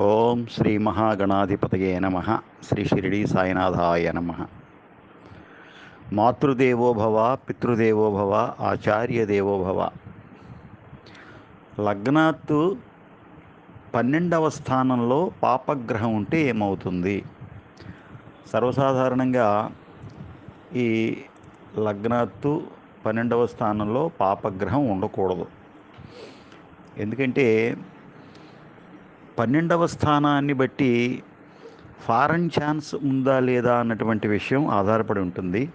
ఓం శ్రీ మహాగణాధిపతయే నమ. శ్రీ షిరిడి సాయినాథాయ నమ. మాతృదేవోభవ పితృదేవోభవ ఆచార్యదేవోభవ ఆచార్య లగ్నాత్తు పన్నెండవ స్థానంలో పాపగ్రహం ఉంటే ఏమవుతుంది? సర్వసాధారణంగా ఈ లగ్నాత్తు పన్నెండవ స్థానంలో పాపగ్రహం ఉండకూడదు. ఎందుకంటే పన్నెండవ స్థానాన్ని బట్టి ఫారెన్ ఛాన్స్ ఉందా లేదా అన్నటువంటి విషయం ఆధారపడి ఉంటుంది.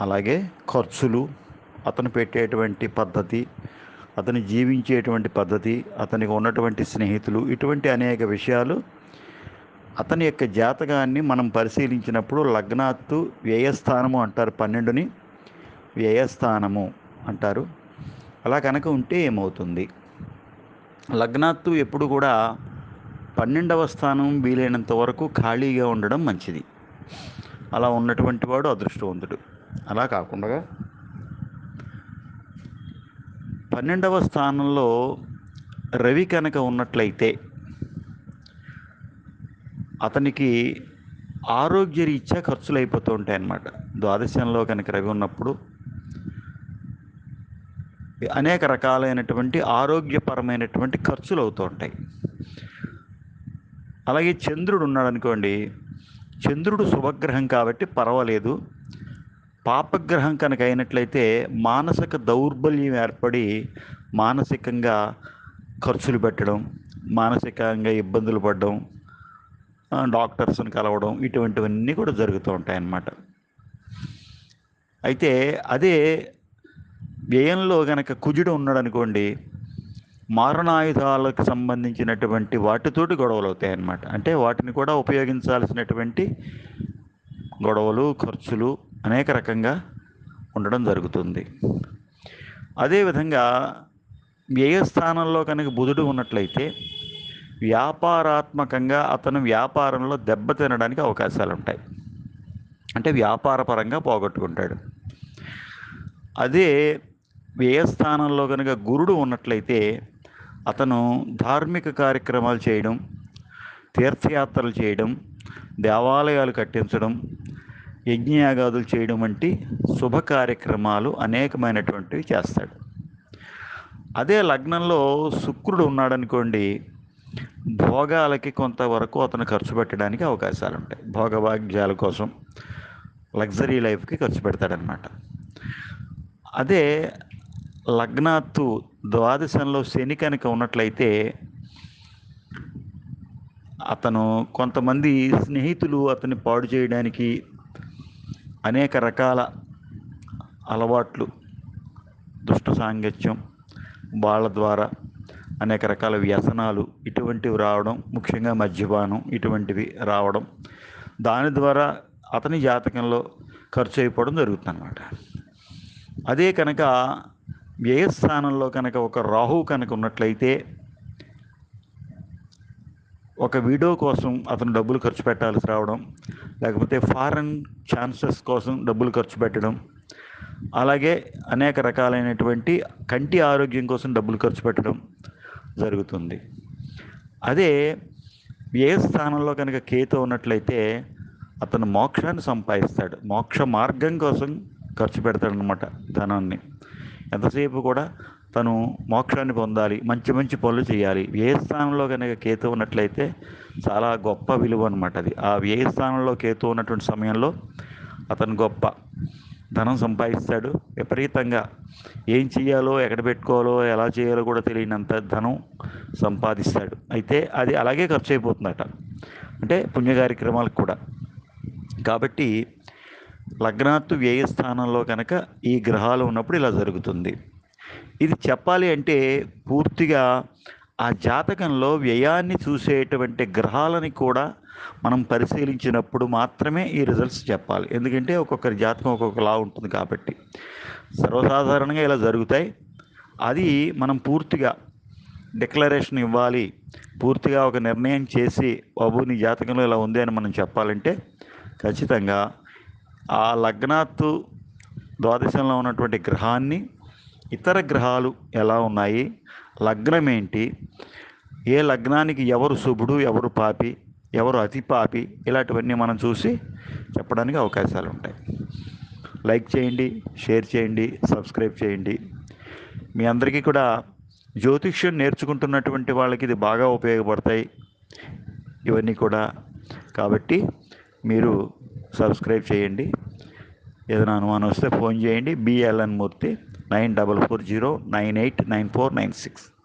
అలాగే ఖర్చులు అతను పెట్టేటువంటి పద్ధతి అతను జీవించేటువంటి పద్ధతి అతనికి ఉన్నటువంటి స్నేహితులు ఇటువంటి అనేక విషయాలు అతని యొక్క జాతకాన్ని మనం పరిశీలించినప్పుడు లగ్నాత్తు వ్యయస్థానము అంటారు పన్నెండుని. వ్యయస్థానము అంటారు. అలా కనుక ఉంటే ఏమవుతుంది? లగ్నాత్తు ఎప్పుడు కూడా పన్నెండవ స్థానం వీలైనంత వరకు ఖాళీగా ఉండడం మంచిది. అలా ఉన్నటువంటి వాడు అదృష్టవంతుడు. అలా కాకుండా పన్నెండవ స్థానంలో రవి కనుక ఉన్నట్లయితే అతనికి ఆరోగ్యరీత్యా ఖర్చులు అయిపోతూ ఉంటాయి అన్నమాట ద్వాదశంలో కనుక రవి ఉన్నప్పుడు అనేక రకాలైనటువంటి ఆరోగ్యపరమైనటువంటి ఖర్చులు అవుతూ ఉంటాయి. అలాగే చంద్రుడు ఉన్నాడు అనుకోండి చంద్రుడు శుభగ్రహం కాబట్టి పర్వాలేదు. పాపగ్రహం కనుక అయినట్లయితే మానసిక దౌర్బల్యం ఏర్పడి మానసికంగా ఖర్చులు పెట్టడం మానసికంగా ఇబ్బందులు పడడం డాక్టర్స్ని కలవడం ఇటువంటివన్నీ కూడా జరుగుతూ ఉంటాయి అన్నమాట అయితే అదే వ్యయంలో గనక కుజుడు ఉన్నాడు అనుకోండి మారణాయుధాలకు సంబంధించినటువంటి వాటితోటి గొడవలు అవుతాయి అన్నమాట అంటే వాటిని కూడా ఉపయోగించాల్సినటువంటి గొడవలు ఖర్చులు అనేక రకంగా ఉండడం జరుగుతుంది. అదేవిధంగా వ్యయస్థానంలో కనుక బుధుడు ఉన్నట్లయితే వ్యాపారాత్మకంగా అతను వ్యాపారంలో దెబ్బతినడానికి అవకాశాలు ఉంటాయి అంటే వ్యాపారపరంగా పోగొట్టుకుంటాడు. అదే వ్యయస్థానంలో కనుక గురుడు ఉన్నట్లయితే అతను ధార్మిక కార్యక్రమాలు చేయడం తీర్థయాత్రలు చేయడం దేవాలయాలు కట్టించడం యజ్ఞయాగాదులు చేయడం వంటి శుభ కార్యక్రమాలు అనేకమైనటువంటివి చేస్తాడు. అదే లగ్నంలో శుక్రుడు ఉన్నాడనుకోండి భోగాలకి కొంతవరకు అతను ఖర్చు పెట్టడానికి అవకాశాలు ఉంటాయి భోగభాగ్యాల కోసం లగ్జరీ లైఫ్కి ఖర్చు పెడతాడనమాట అదే లగ్నాత్తు ద్వాదశంలో శని కనుక ఉన్నట్లయితే అతను కొంతమంది స్నేహితులు అతన్ని పాడు చేయడానికి అనేక రకాల అలవాట్లు దుష్ట సాంగత్యం వాళ్ళ ద్వారా అనేక రకాల వ్యసనాలు ఇటువంటివి రావడం ముఖ్యంగా మద్యపానం ఇటువంటివి రావడం దాని ద్వారా అతని జాతకంలో ఖర్చు అయిపోవడం జరుగుతుందన్నమాట. అదే కనుక వ్యయస్థానంలో కనుక ఒక రాహు కనుక ఉన్నట్లయితే ఒక వీడియో కోసం అతను డబ్బులు ఖర్చు పెట్టాల్సి రావడం లేకపోతే ఫారెన్ ఛాన్సెస్ కోసం డబ్బులు ఖర్చు పెట్టడం అలాగే అనేక రకాలైనటువంటి కంటి ఆరోగ్యం కోసం డబ్బులు ఖర్చు పెట్టడం జరుగుతుంది. అదే ఏ స్థానంలో కనుక కేతు ఉన్నట్లయితే అతను మోక్షాన్ని సంపాదిస్తాడు. మోక్ష మార్గం కోసం ఖర్చు పెడతాడనమాట ధనాన్ని. ఎంతసేపు కూడా తను మోక్షాన్ని పొందాలి మంచి మంచి పనులు చేయాలి. వ్యయస్థానంలో కనుక కేతు ఉన్నట్లయితే చాలా గొప్ప విలువ అనమాట అది. ఆ వ్యయస్థానంలో కేతు ఉన్నటువంటి సమయంలో అతను గొప్ప. ధనం సంపాదిస్తాడు. విపరీతంగా ఏం చేయాలో ఎక్కడ పెట్టుకోవాలో ఎలా చేయాలో కూడా తెలియనంత ధనం సంపాదిస్తాడు. అయితే అది అలాగే ఖర్చు అయిపోతుందట. అంటే పుణ్య కార్యక్రమాలకు కూడా. కాబట్టి లగ్నాత్తు వ్యయ స్థానంలో కనుక ఈ గ్రహాలు ఉన్నప్పుడు ఇలా జరుగుతుంది. ఇది చెప్పాలి అంటే పూర్తిగా ఆ జాతకంలో వ్యయాన్ని చూసేటువంటి గ్రహాలని కూడా మనం పరిశీలించినప్పుడు మాత్రమే ఈ రిజల్ట్స్ చెప్పాలి. ఎందుకంటే ఒక్కొక్కరి జాతకం ఒక్కొక్కలా ఉంటుంది కాబట్టి. సర్వసాధారణంగా ఇలా జరుగుతాయి. అది మనం పూర్తిగా డిక్లరేషన్ ఇవ్వాలి. పూర్తిగా ఒక నిర్ణయం చేసి బాబు నీ జాతకంలో ఇలా ఉంది అని మనం చెప్పాలంటే ఖచ్చితంగా ఆ లగ్నాత్తు ద్వాదశంలో ఉన్నటువంటి గ్రహాన్ని ఇతర గ్రహాలు ఎలా ఉన్నాయి? లగ్నం ఏంటి ఏ లగ్నానికి ఎవరు శుభుడు ఎవరు పాపి ఎవరు అతి పాపి ఇలాంటివన్నీ మనం చూసి చెప్పడానికి అవకాశాలు ఉంటాయి. లైక్ చేయండి షేర్ చేయండి సబ్స్క్రైబ్ చేయండి. మీ అందరికీ కూడా జ్యోతిష్యం నేర్చుకుంటున్నటువంటి వాళ్ళకి ఇది బాగా ఉపయోగపడతాయి. ఇవన్నీ కూడా. కాబట్టి మీరు సబ్స్క్రైబ్ చేయండి. ఏదైనా అనుమానం వస్తే ఫోన్ చేయండి. BLN Murthy nine double four zero nine eight nine four nine six.